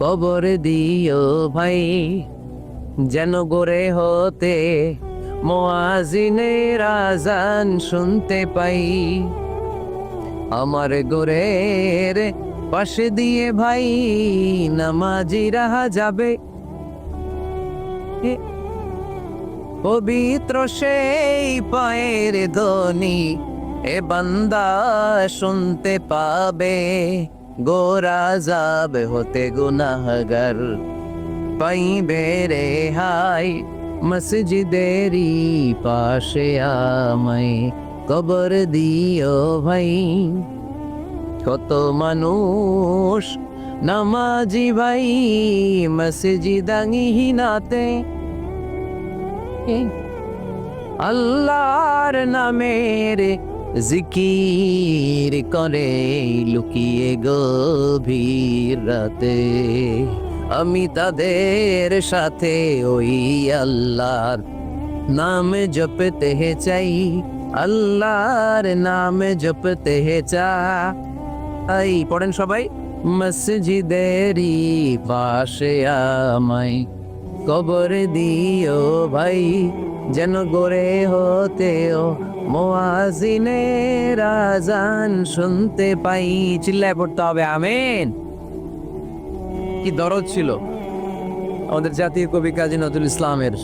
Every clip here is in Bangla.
কবর দিও ভাই, যেন গোরে হতে মোয়াজিনের আজান শুনতে পাই। আমার গোরের পাশে দিয়ে ভাই, নামাজি রাহা যাবে। পবিত্র সেই পায়ের ধ্বনি এ বান্দা শুনতে পাবে। গোরা যাবে হতে গুনাহগার। পাইবে রে হাই মসজিদেরই পাশে আমায়। কবর দিও ভাই। কত মানুষ নামাজি ভাই মসজিদাঙ্গিহীনাতে আল্লাহর নামের জিকির করে লুকিয়ে গভীর রাতে। আমি তাদের সাথে ওই আল্লাহর নাম জপতে হে চাই, আল্লাহর নাম জপতে হে চাই পড়েন সবাই। মসজিদেরই পাশে আমায়। কবর দিও ভাই, যেন গড়ে হতেও মোয়াজিনের রাজান শুনতে পাই। চিল্লায় পড়তে হবে, আমেন। কি দরদ ছিল আমাদের জাতীয় কবি কাজী নজরুল ইসলামের।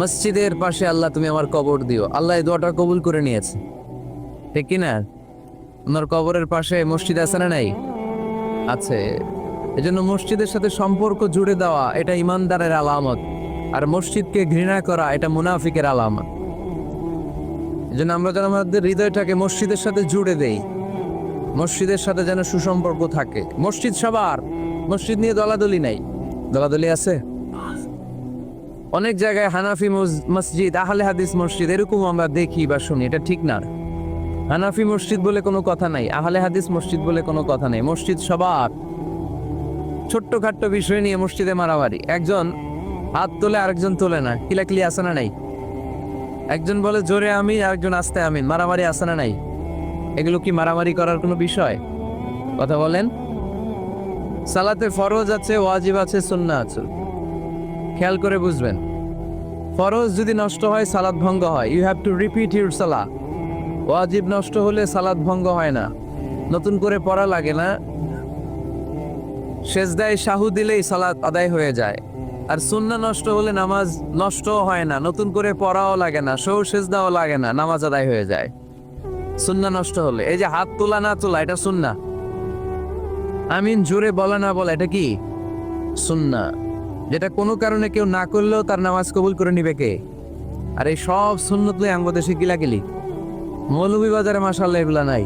মসজিদের পাশে আল্লাহ তুমি আমার কবর দিও। আল্লাহ এই দোয়াটা কবুল করে নিয়েছে। ঠিক কি না ওনার কবরের পাশে মসজিদ আছে না নাই? আছে। এজন্য মসজিদের সাথে সম্পর্ক জুড়ে দেওয়া এটা ইমানদারের আলামত। আর মসজিদকে ঘৃণা করা এটা মুনাফিকের আলামত। এজন্য আমরা যেন আমাদের হৃদয়টাকে মসজিদের সাথে জুড়ে দেই। মসজিদের সাথে যেন সুসম্পর্ক থাকে। মসজিদ সবার। মসজিদ নিয়ে দলাদলি নাই। দলাদলি আছে? অনেক জায়গায় হানাফি মসজিদ, আহলে হাদিস মসজিদ, এরকম আমরা দেখি বা শুনি। এটা ঠিক না। হানাফি মসজিদ বলে কোনো কথা নাই। আহলে হাদিস মসজিদ বলে কোনো কথা নাই। মসজিদ সবার। ছোট্ট খাট্ট বিষয় নিয়ে মসজিদে মারামারি। একজন হাত তোলে, আরেকজন তোলে না। কিলাকিলি আছে না নাই? একজন বলে, জোরে আমি আরেকজন, আস্তে আমিন। মারামারি আছে না নাই? এগুলো কি মারামারি করার কোনো বিষয়? কথা বলেন। সালাতে ফরজ আছে, ওয়াজিব আছে, সুন্নাহ আছে। খেয়াল করে বুঝবেন। ফরজ যদি নষ্ট হয় সালাদ ভঙ্গ হয়। You have to repeat your সালা ওয়াজিব নষ্ট হলে সালাদ ভঙ্গ হয় না। নতুন করে পড়া লাগে না। সেজদায় শাহু দিলেই সালাত আদায় হয়ে যায়। আর সুন্না নষ্ট হলে নামাজ নষ্ট হয় না, নতুন করে পড়াও লাগে না সৌ সেজদাও লাগে না, নামাজ আদায় হয়ে যায়। সুন্না নষ্ট হলে, এই যে হাত তোলা না তোলা, এটা সুন্না। আমিন জোরে বলা না বলা, এটা কি? সুন্না। যেটা কোনো কারণে কেউ না করলেও তার নামাজ কবুল করে নিবে কে? আর এই সব সুন্নত লই আঙ্গ দেশে গিলাগিলি। মৌলভীবাজারে মাসাল্লাহ এগুলা নাই।